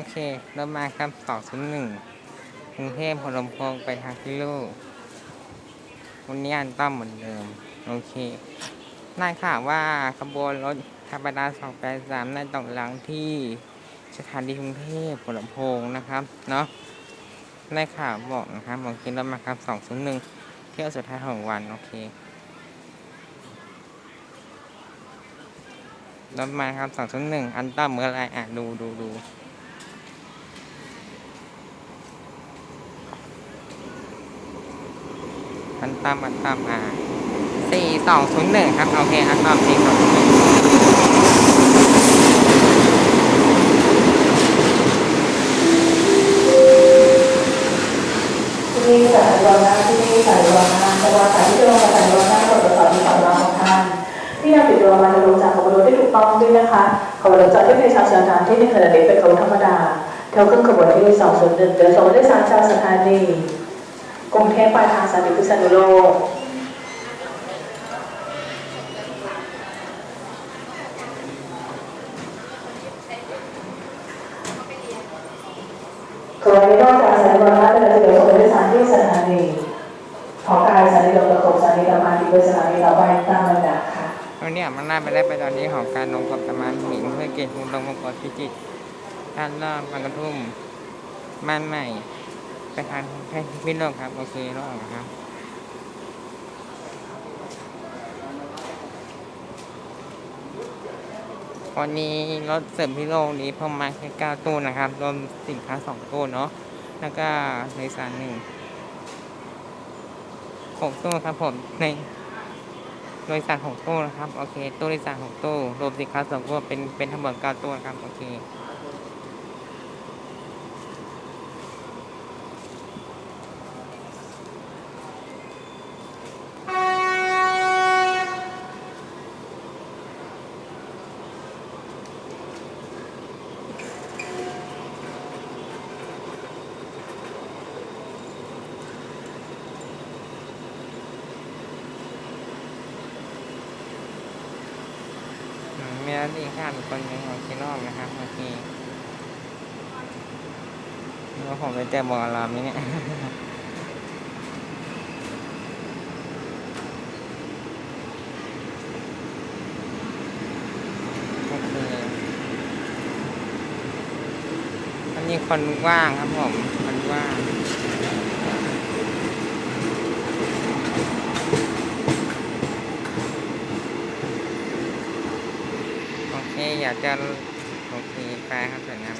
อเครถมาครับสองศูนย์หนึ่งกรุงเทพพลมพงไปทางพิโลกวันนี้อันต้อมเหมือนเดิม โอเคได้ข่าวว่าขบวนรถธรรมดา283ได้ตกหลังที่สถานีกรุงเทพพลมพงนะครับเนาะได้ข่าวบอกนะครับบอกคิดรถมาครับ201เที่ยวสุดท้ายของวันโอเครถมาครับ201อันต้อมเมื่อไรอะ ดูดูดู อันตามอันตามอ่าสี่สองศูนย์หนึ่งครับ โอเคอันตามสี่สองศูนย์หนึ่งที่นี่สายรอหน้าที่นี่สายรอหน้าแต่ว่าสายที่จะลงมาสายรอหน้าตรวจสอบที่สายรอของท่านที่นำติดตัวมาจะลงจากขบวนรถที่ถูกต้องด้วยนะคะขบวนรถจอดที่ในชาวสถานที่ในขณะนี้เป็นขบวนธรรมดาเท่าขึ้นขบวนที่สองศูนย์หนึ่งเดินส่งได้สารชาวสถานี กรุงเทพปลายทางสถานีพิษณุโลกขบวนนี้นอกจากสายรอหน้าเป็นจะเดินส่งได้สารที่สถานีขอกายสถานีลงประกบสถานีตะมาดีเวสถานีต่อไปตามลำดับค่ะวันนี้มันน่าไปได้ไปตอนนี้ของการลงกับประมาณหมิงเพื่อเกณฑ์ภูมิลงปรกอบพิจิตรท่านรอบบางกระทุ่มบ้านใหม่ ไปทางแค่พิษโลกครับ โอเครอดนะครับวันนี้รถเสริมพิโลกนี้เพิ่มมาแค่เก้าตู้นะครับ รวมสินค้าสองตู้เนาะแล้วก็ในสารหนึ่งหกตู้ครับผมในโดยสารหกตู้นะครับ โอเคตู้โดยสารหกตู้รวมสินค้าสองตู้เป็นเป็นทั้งหมดเก้าตู้นะครับ โอเค อื มมีแล้วอีกห้าอีกคนหนึ่งของคีนอกนะครับโอเคแล้วผมไปเจอบอลลามนี้เนี่ยโอเคอันนี้คนว่างครับผมคนว่าง นี่อยากจะโอเคไปครับสวยงาม